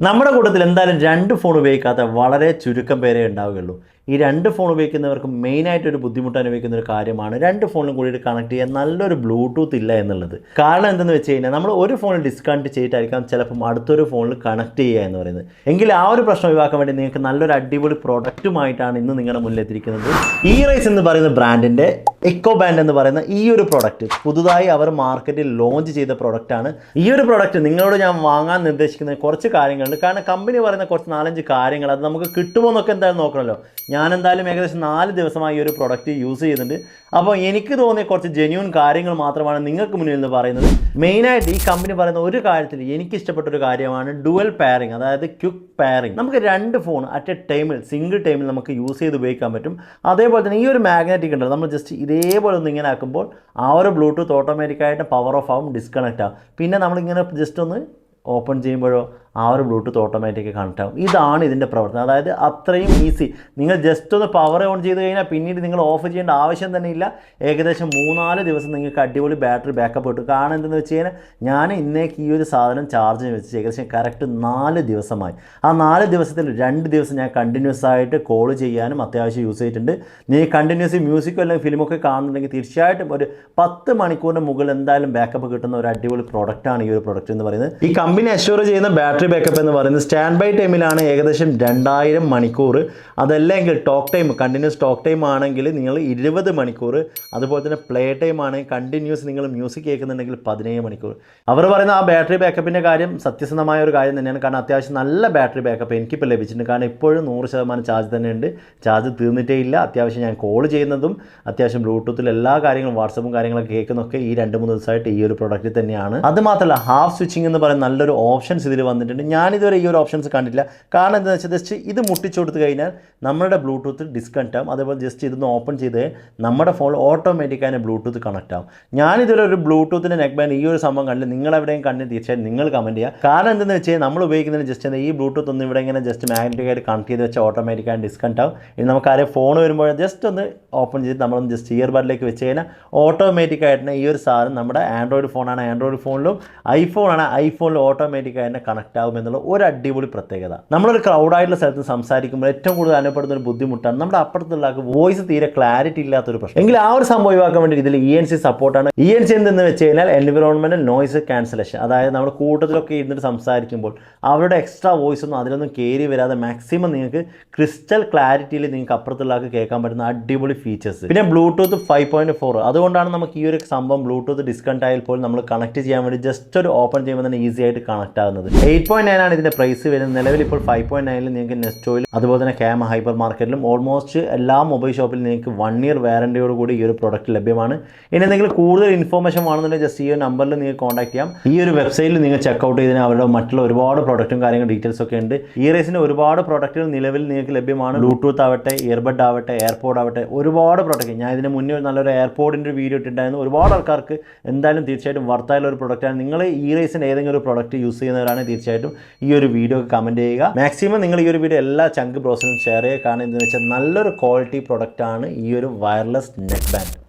നമ്മുടെ കൂട്ടത്തിൽ എന്തായാലും രണ്ട് ഫോൺ ഉപയോഗിക്കാത്ത വളരെ ചുരുക്കം പേരേ ഉണ്ടാവുകയുള്ളൂ. ഈ രണ്ട് ഫോൺ ഉപയോഗിക്കുന്നവർക്ക് മെയിനായിട്ട് ഒരു ബുദ്ധിമുട്ട് അനുഭവിക്കുന്ന ഒരു കാര്യമാണ്. രണ്ട് ഫോണിലും കൂടി കണക്ട് ചെയ്യാൻ നല്ലൊരു ബ്ലൂടൂത്ത് ഇല്ല എന്നുള്ളത്. കാരണം എന്തെന്ന് വെച്ച് കഴിഞ്ഞാൽ നമ്മൾ ഒരു ഫോണിൽ ഡിസ്കണക്ട് ചെയ്തിട്ടായിരിക്കാം ചിലപ്പം അടുത്തൊരു ഫോണിൽ കണക്ട് ചെയ്യുക എന്ന് പറയുന്നത്. എങ്കിൽ ആ ഒരു പ്രശ്നം ഒഴിവാക്കാൻ വേണ്ടി നിങ്ങൾക്ക് നല്ലൊരു അടിപൊളി പ്രൊഡക്റ്റുമായിട്ടാണ് ഇന്ന് നിങ്ങളുടെ മുന്നിൽ എത്തിയിരിക്കുന്നത്. ഇ റൈസ് എന്ന് പറയുന്ന ബ്രാൻഡിന്റെ എക്കോ ബാൻഡ് എന്ന് പറയുന്ന ഈ ഒരു പ്രൊഡക്റ്റ് പുതുതായി അവർ മാർക്കറ്റിൽ ലോഞ്ച് ചെയ്ത പ്രൊഡക്റ്റാണ് ഈ ഒരു പ്രൊഡക്റ്റ് നിങ്ങളോട് ഞാൻ വാങ്ങാൻ നിർദ്ദേശിക്കുന്ന കുറച്ച് കാര്യങ്ങളുണ്ട്. കാരണം കമ്പനി പറയുന്ന കുറച്ച് നാലഞ്ച് കാര്യങ്ങൾ അത് നമുക്ക് കിട്ടുമോ എന്നൊക്കെ എന്തായാലും നോക്കണമല്ലോ. ഞാൻ എന്തായാലും ഏകദേശം നാല് ദിവസമായി ഈ ഒരു പ്രൊഡക്റ്റ് യൂസ് ചെയ്യുന്നുണ്ട്. അപ്പോൾ എനിക്ക് തോന്നിയ കുറച്ച് ജെന്യൂൻ കാര്യങ്ങൾ മാത്രമാണ് നിങ്ങൾക്ക് മുന്നിൽ നിന്ന് പറയുന്നത്. മെയിനായിട്ട് ഈ കമ്പനി പറയുന്ന ഒരു കാര്യത്തിൽ എനിക്ക് ഇഷ്ടപ്പെട്ട ഒരു കാര്യമാണ് ഡുവൽ പെയറിംഗ് അതായത് ക്വിക്ക് പെയറിംഗ് നമുക്ക് രണ്ട് ഫോൺ അറ്റ് എ ടൈമിൽ സിംഗിൾ ടൈമിൽ നമുക്ക് യൂസ് ചെയ്ത് ഉപയോഗിക്കാൻ പറ്റും. അതേപോലെ തന്നെ ഈ ഒരു മാഗ്നറ്റിക് ഉണ്ടല്ലോ നമ്മൾ ജസ്റ്റ് ഇതേപോലെ ഒന്ന് ഇങ്ങനെ ആക്കുമ്പോൾ ആ ഒരു ബ്ലൂടൂത്ത് ഓട്ടോമാറ്റിക്കായിട്ട് പവർ ഓഫ് ആവും ഡിസ്കണക്റ്റ് ആവും. പിന്നെ നമ്മളിങ്ങനെ ജസ്റ്റ് ഒന്ന് ഓപ്പൺ ചെയ്യുമ്പോഴോ ആ ഒരു ബ്ലൂടൂത്ത് ഓട്ടോമാറ്റിക് കണക്ട് ആകും ഇതാണ് ഇതിന്റെ പ്രവർത്തനം. അതായത് അത്രയും ഈസി നിങ്ങൾ ജസ്റ്റ് ഒന്ന് പവർ ഓൺ ചെയ്ത് കഴിഞ്ഞാൽ പിന്നീട് നിങ്ങൾ ഓഫ് ചെയ്യേണ്ട ആവശ്യം തന്നെ ഇല്ല. ഏകദേശം മൂന്നാൽ ദിവസം നിങ്ങൾക്ക് അടിപൊളി ബാറ്ററി ബാക്കപ്പ് കിട്ടും. കാരണം എന്തെന്ന് വെച്ച് കഴിഞ്ഞാൽ ഞാൻ ഇന്നേക്ക് ഈ ഒരു സാധനം ചാർജ് വെച്ച് ഏകദേശം കറക്റ്റ് നാല് ദിവസമായി. ആ നാല് ദിവസത്തിൽ രണ്ട് ദിവസം ഞാൻ കണ്ടിന്യൂസ് ആയിട്ട് കോൾ ചെയ്യാനും അത്യാവശ്യം യൂസ് ചെയ്തിട്ടുണ്ട്. നീ കണ്ടിന്യൂസ് മ്യൂസിക്കോ അല്ലെങ്കിൽ ഫിലിമൊക്കെ കാണുന്നുണ്ടെങ്കിൽ തീർച്ചയായിട്ടും ഒരു പത്ത് മണിക്കൂറിന് മുകളിൽ എന്തായാലും ബാക്കപ്പ് കിട്ടുന്ന ഒരു അടിപൊളി പ്രൊഡക്റ്റാണ് ഈ ഒരു പ്രോഡക്റ്റ് എന്ന് പറയുന്നത്. ഈ കമ്പനി അഷ്യൂർ ചെയ്യുന്ന ബാറ്ററി ബാക്കപ്പ് എന്ന് പറയുന്നത് സ്റ്റാൻഡ് ബൈ ടൈമിലാണ് ഏകദേശം രണ്ടായിരം മണിക്കൂർ. അതല്ലെങ്കിൽ talk time continuous talk time ആണെങ്കിൽ നിങ്ങൾ ഇരുപത് മണിക്കൂർ. അതുപോലെ തന്നെ പ്ലേ ടൈം ആണെങ്കിൽ കണ്ടിന്യൂസ് നിങ്ങൾ മ്യൂസിക് കേൾക്കുന്നുണ്ടെങ്കിൽ പതിനേഴ് മണിക്കൂർ. അവർ പറയുന്ന ആ ബാറ്ററി ബാക്കപ്പിന്റെ കാര്യം സത്യസന്ധമായ ഒരു കാര്യം തന്നെയാണ്. കാരണം അത്യാവശ്യം നല്ല ബാറ്ററി ബാക്കപ്പ് എനിക്കിപ്പോൾ ലഭിച്ചിട്ടുണ്ട്. കാരണം ഇപ്പോഴും നൂറ് ശതമാനം ചാർജ് തന്നെയുണ്ട് ചാർജ് തീർന്നിട്ടേ ഇല്ല. അത്യാവശ്യം ഞാൻ കോൾ ചെയ്യുന്നതും അത്യാവശ്യം ബ്ലൂടൂത്തിൽ എല്ലാ കാര്യങ്ങളും വാട്സപ്പും കാര്യങ്ങളൊക്കെ കേൾക്കുന്നൊക്കെ ഈ രണ്ട് മൂന്ന് ദിവസമായിട്ട് ഈ ഒരു പ്രൊഡക്റ്റ് തന്നെയാണ്. അത് മാത്രമല്ല ഹാഫ് സ്വിച്ചിങ് എന്ന് പറയുന്ന നല്ലൊരു ഓപ്ഷൻസ് ഇതിൽ വന്നിട്ടുണ്ട്. ഞാനിതുവരെ ഈ ഒരു ഓപ്ഷൻസ് കണ്ടില്ല കാരണം എന്താണെന്ന് വെച്ചാൽ ജസ്റ്റ് ഇത് മുട്ടിച്ചു കൊടുത്തു കഴിഞ്ഞാൽ നമ്മുടെ ബ്ലൂടൂത്ത് ഡിസ്കണക്ട് ആവും. അതേപോലെ ജസ്റ്റ് ഇതൊന്ന് ഓപ്പൺ ചെയ്ത് നമ്മുടെ ഫോൺ ഓട്ടോമാറ്റിക് ഓട്ടോമാറ്റിക്കായി ബ്ലൂടൂത്ത് കണക്ട് ആവും. ഞാനിതുവരെ ഒരു ബ്ലൂടൂത്തിന്റെ നെക്ക് ബാൻഡ് ഈ ഒരു സംഭവം കണ്ടില്ല. നിങ്ങൾ എവിടെയും കണ്ട് തീർച്ചയായും നിങ്ങൾ കമന്റ് ചെയ്യുക. കാരണം എന്താണെന്ന് വെച്ചാൽ നമ്മൾ ഉപയോഗിക്കുന്നതിന് ജസ്റ്റ് ഈ ബ്ലൂടൂത്ത് ഒന്ന് ഇവിടെ ഇങ്ങനെ ജസ്റ്റ് മാഗ്നറ്റിക്കായിട്ട് കണക്ട് ചെയ്ത് വെച്ചാൽ ഓട്ടോമാറ്റിക്കായി ഡിസ്കണക്ട് ആവും. ഇനി നമുക്ക് ആരെയും ഫോൺ വരുമ്പോൾ ജസ്റ്റ് ഒന്ന് ഓപ്പൺ ചെയ്ത് നമ്മളൊന്ന് ജസ്റ്റ് ഇയർ ബഡിലേക്ക് വെച്ച് കഴിഞ്ഞാൽ ഓട്ടോമാറ്റിക്കായിട്ട് ഈ ഒരു സാധനം നമ്മുടെ ആൻഡ്രോയിഡ് ഫോണാണ് ആൻഡ്രോയിഡ് ഫോണിലും ഐഫോൺ ആണ്. ഐഫോണിലും ഓട്ടോമാറ്റിക്കായി തന്നെ കണക്ട് എന്നുള്ള ഒരു അടിപൊളി പ്രത്യേകത. നമ്മളൊരു ക്രൗഡായിട്ടുള്ള സ്ഥലത്ത് സംസാരിക്കുമ്പോൾ ഏറ്റവും കൂടുതൽ അനുഭവപ്പെടുന്ന ഒരു ബുദ്ധിമുട്ടാണ് നമ്മുടെ അപ്പുറത്തുള്ള ആൾക്ക് വോയിസ് തീരെ ക്ലാരിറ്റി ഇല്ലാത്തൊരു പ്രശ്നം. എങ്കിൽ ആ ഒരു സംഭവം ഒഴിവാക്കാൻ വേണ്ടി ഇതിൽ ഇ എൻ സി സപ്പോർട്ടാണ് ഇ എൻ സി എന്തെന്ന് വെച്ച് കഴിഞ്ഞാൽ എൻവിറോൺമെന്റൽ നോയ്സ് ക്യാൻസലേഷൻ അതായത് നമ്മുടെ കൂട്ടത്തിലൊക്കെ ഇരുന്നിട്ട് സംസാരിക്കുമ്പോൾ അവരുടെ എക്സ്ട്രാ വോയിസ് ഒന്നും അതിലൊന്നും കയറി വരാതെ മാക്സിമം നിങ്ങൾക്ക് ക്രിസ്റ്റൽ ക്ലാരിറ്റിയിൽ നിങ്ങൾക്ക് അപ്പുറത്തുള്ള ആൾക്ക് കേൾക്കാൻ പറ്റുന്ന അടിപൊളി ഫീച്ചേഴ്സ് പിന്നെ ബ്ലൂടൂത്ത് ഫൈവ് പോയിന്റ് ഫോർ അതുകൊണ്ടാണ് നമുക്ക് ഈ ഒരു സംഭവം ബ്ലൂടൂത്ത് ഡിസ്കണക്ട് ആയാൽ പോലും നമ്മൾ കണക്ട് ചെയ്യാൻ വേണ്ടി ജസ്റ്റ് ഒരു ഓപ്പൺ ചെയ്യുമ്പോൾ തന്നെ ഈസി ആയിട്ട് കണക്ട് ആകുന്നത് എയ്റ്റ് പോയിന്റ് നയൻ ആണ് ഇതിന്റെ പ്രൈസ് വരുന്നത്. നിലവിൽ ഇപ്പോൾ ഫൈവ് പോയിന്റ് നയനിൽ നിങ്ങൾക്ക് നെസ്റ്റോയിൽ അതുപോലെ തന്നെ ക്യാമ ഹൈപ്പർ മാർക്കറ്റിലും ഓൾമോസ്റ്റ് എല്ലാ മൊബൈൽ ഷോപ്പിലും നിങ്ങൾക്ക് വൺ ഇയർ വാറണ്ടിയോട് കൂടി ഈ ഒരു പ്രൊഡക്റ്റ് ലഭ്യമാണ്. ഇനി എന്തെങ്കിലും കൂടുതൽ ഇൻഫോർമേഷൻ വേണമെന്നുണ്ടെങ്കിൽ ജസ്റ്റ് ഈ ഒരു നമ്പറിൽ നിങ്ങൾക്ക് കോൺടാക്ട് ചെയ്യാം. ഈ ഒരു വെബ്സൈറ്റിൽ നിങ്ങൾ ചെക്കൗട്ട് ചെയ്തതിന് അവരുടെ മറ്റുള്ള ഒരുപാട് പ്രൊഡക്റ്റും കാര്യങ്ങളും ഡീറ്റെയിൽസ് ഒക്കെ ഉണ്ട്. ഈ റേസിന് ഒരുപാട് പ്രൊഡക്റ്റുകൾ നിലവിൽ നിങ്ങൾക്ക് ലഭ്യമാണ്. ബ്ലൂടൂത്ത് ആവട്ടെ ഇയർബഡ് ആവട്ടെ എയർപോഡ് ആവട്ടെ ഒരുപാട് പ്രൊഡക്റ്റ് ഞാൻ ഇതിന് മുന്നേ നല്ലൊരു എയർപോഡിന്റെ ഒരു വീഡിയോ ഇട്ടിട്ടുണ്ടായിരുന്നു. ഒരുപാട് ആൾക്കാർക്ക് എന്തായാലും തീർച്ചയായിട്ടും വർത്തായുള്ള ഒരു പ്രൊഡക്റ്റാണ് നിങ്ങൾ ഈ റേസിന് ഏതെങ്കിലും ഒരു പ്രൊഡക്റ്റ് യൂസ് ചെയ്യുന്നവരാണ് തീർച്ചയായിട്ടും ഈ ഒരു വീഡിയോ കമന്റ് ചെയ്യുക. മാക്സിമം നിങ്ങൾ ഈ ഒരു വീഡിയോ എല്ലാ ചങ്ക് ബ്രോസിനും ഷെയർ ചെയ്യുക. കാരണം എന്താണെന്ന് വെച്ചാൽ നല്ലൊരു ക്വാളിറ്റി പ്രൊഡക്റ്റാണ് ഈ ഒരു വയർലെസ് നെറ്റ് ബാൻഡ്